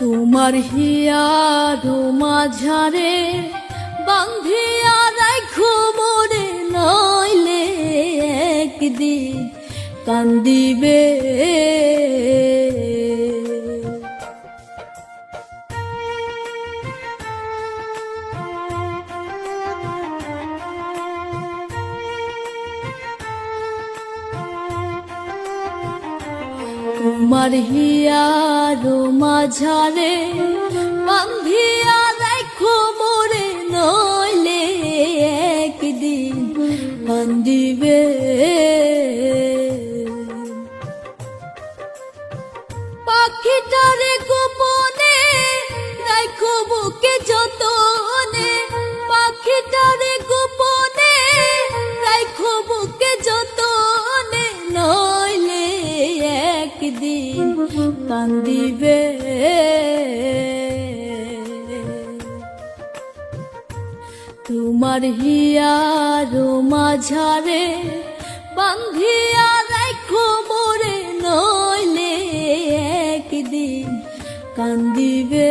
তোমার হিয়ার মাঝারে বান্ধিয়া রাখো মোরে নইলে একদিন কান্দিবে। তোমার হিয়ার মাঝারে বান্ধিয়া দেখো মোরে নইলে একদিন কান্দিবে কান্দিবে তোমার হিয়ার মাঝারে বান্ধিয়া রাখো মোরে নইলে একদিন কান্দিবে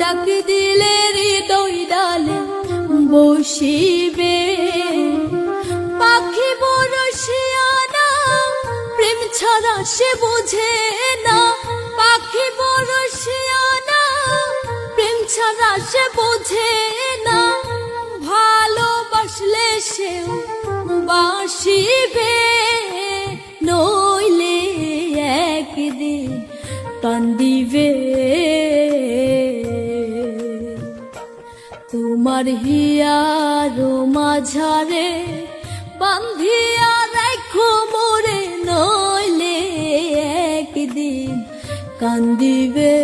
ডাক দিলে হৃদয় ডালে বসিবে। পাখি বড় শিয়ানা প্রেম ছাড়া সে বুঝে না। পাখি বড় শিয়ানা প্রেম ছাড়া সে বোঝে না। ভালোবাসলে সেও বাসিবে, নইলে একদিন কান্দিবে তোমার হিয়ার মাঝারে বান্ধিয়া রাখো মোরে নইলে একদিন কান্দিবে।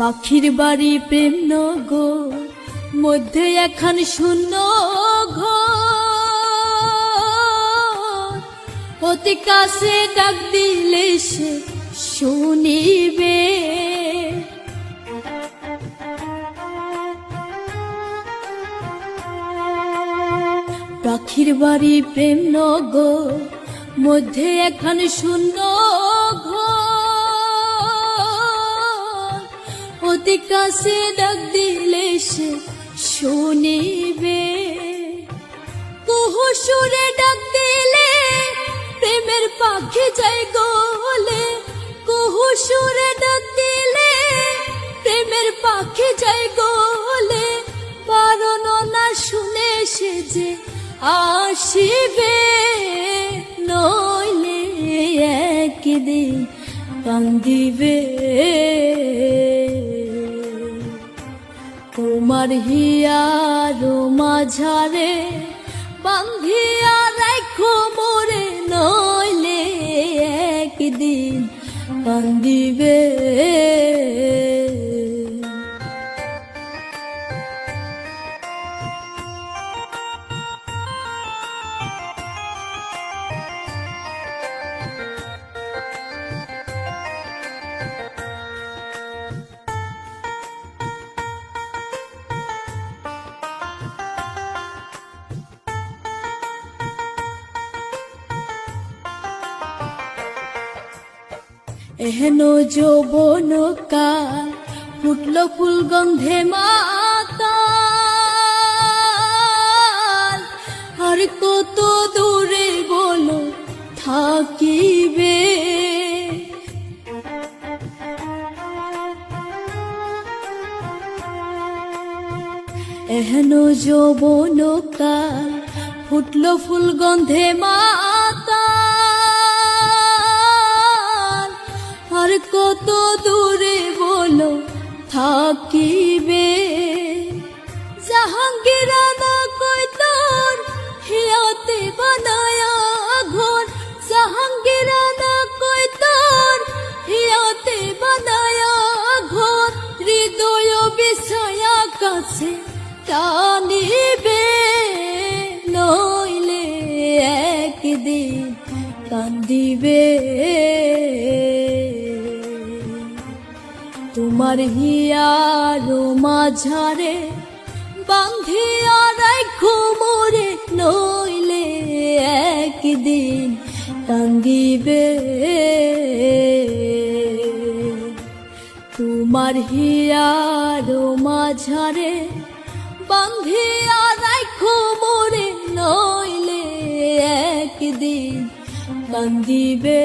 পাখির বাড়ি প্রেম নগর, মধ্যে এখন শূন্য ঘর। অতি কাছে ডাক দিলে সে শুনিবে। পাখির বাড়ি প্রেম নগর, মধ্যে এখন শূন্য অতি কাছে ডাক দিলে সে শুনিবে। কুহু সুরে ডাক দিলে, প্রেমের পাখি যাই গোলে। কুহু সুরে ডাক দিলে, প্রেমের পাখি যাই গোলে। বারণ না শুনে সে যে আসিবে, নইলে একদিন কান্দিবে। তোমার হিয়ার মাঝারে বান্ধিয়া রাখো মোরে নইলে একদিন কান্দিবে এহেন যৌবন কাল ফুটল ফুল গন্ধে মাতা। আর কত দূরে বলো থাকিবে। এহেন যৌবন কাল ফুটল ফুল গন্ধে মাতা থাকিবে। জাহাঙ্গীরানা কই তোর হিয়াতে বানায়া ঘর। জাহাঙ্গীরানা কই তোর হিয়াতে বানায়া ঘর। হৃদয় বিষয়া কাছে টানিবে, নইলে একদিন কান্দিবে। তোমার হিয়ার মাঝারে বান্ধিয়া রাখো মোরে নইলে একদিন কান্দিবে তোমার হিয়ার মাঝারে বান্ধিয়া রাখো মোরে নইলে একদিন কান্দিবে